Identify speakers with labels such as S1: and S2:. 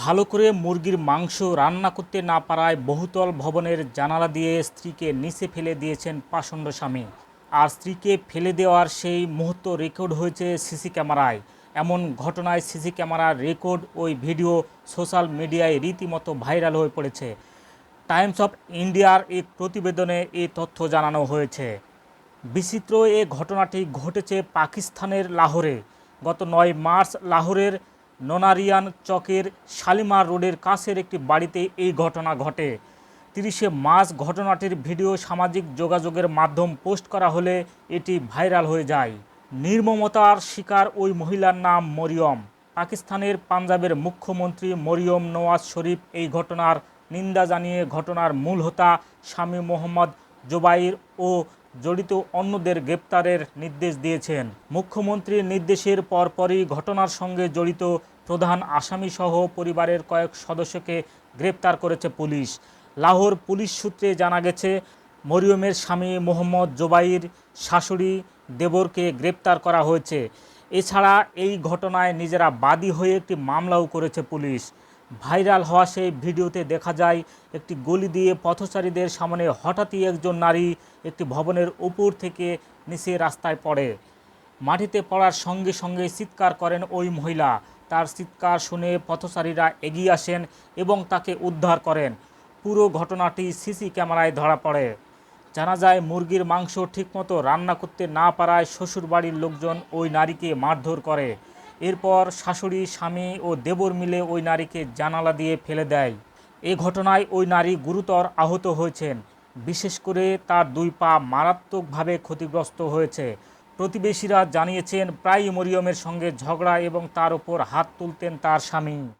S1: ভালো করে মুরগির মাংস রান্না করতে না পারায় বহুতল ভবনের জানালা দিয়ে স্ত্রীকে নিচে ফেলে দিয়েছেন পাষণ্ড স্বামী। আর স্ত্রীকে ফেলে দেওয়ার সেই মুহূর্ত রেকর্ড হয়েছে সিসি ক্যামেরায়। এমন ঘটনায় সিসি ক্যামেরার রেকর্ড ওই ভিডিও সোশ্যাল মিডিয়ায় রীতিমতো ভাইরাল হয়ে পড়েছে। টাইমস অফ ইন্ডিয়ার এক প্রতিবেদনে এই তথ্য জানানো হয়েছে। বিচিত্র এ ঘটনাটি ঘটেছে পাকিস্তানের লাহোরে। গত নয় মার্চ লাহোরের নোনারিয়ান চকের শালিমার রোডের কাছের একটি বাড়িতে এই ঘটনা ঘটে। তিরিশে মার্চ ঘটনাটির ভিডিও সামাজিক যোগাযোগের মাধ্যম পোস্ট করা হলে এটি ভাইরাল হয়ে যায়। নির্মমতার শিকার ওই মহিলার নাম মরিয়ম। পাকিস্তানের পাঞ্জাবের মুখ্যমন্ত্রী মরিয়ম নওয়াজ শরীফ এই ঘটনার নিন্দা জানিয়ে ঘটনার মূল হোতা স্বামী মোহাম্মদ জোবাইর ও জড়িত অন্যদের গ্রেপ্তারের নির্দেশ দিয়েছেন। মুখ্যমন্ত্রীর নির্দেশের পরপরই ঘটনার সঙ্গে জড়িত প্রধান আসামিসহ পরিবারের কয়েক সদস্যকে গ্রেপ্তার করেছে পুলিশ। লাহোর পুলিশ সূত্রে জানা গেছে, মরিয়মের স্বামী মোহাম্মদ জোবাইর শাশুড়ি দেবরকে গ্রেপ্তার করা হয়েছে। এছাড়া এই ঘটনায় নিজেরা বাদী হয়ে একটি মামলাও করেছে পুলিশ। ভাইরাল হওয়া সেই ভিডিওতে দেখা যায়, একটি গলি দিয়ে পথচারীদের সামনে হঠাৎই একজন নারী একটি ভবনের উপর থেকে নিচে রাস্তায় পড়ে। মাটিতে পড়ার সঙ্গে সঙ্গে চিৎকার করেন ওই মহিলা। তার চিৎকার শুনে পথচারীরা এগিয়ে আসেন এবং তাকে উদ্ধার করেন। পুরো ঘটনাটি সিসি ক্যামেরায় ধরা পড়ে। জানা যায়, মুরগির মাংস ঠিকমতো রান্না করতে না পারায় শ্বশুরবাড়ির লোকজন ওই নারীকে মারধর করে। এরপর শাশুড়ি, স্বামী ও দেবর মিলে ওই নারীকে জানালা দিয়ে ফেলে দেয়। এ ঘটনায় ওই নারী গুরুতর আহত হয়েছেন। বিশেষ করে তার দুই পা মারাত্মকভাবে ক্ষতিগ্রস্ত হয়েছে। প্রতিবেশীরা জানিয়েছেন, প্রায়ই মরিয়মের সঙ্গে ঝগড়া এবং তার ওপর হাত তুলতেন তার স্বামী।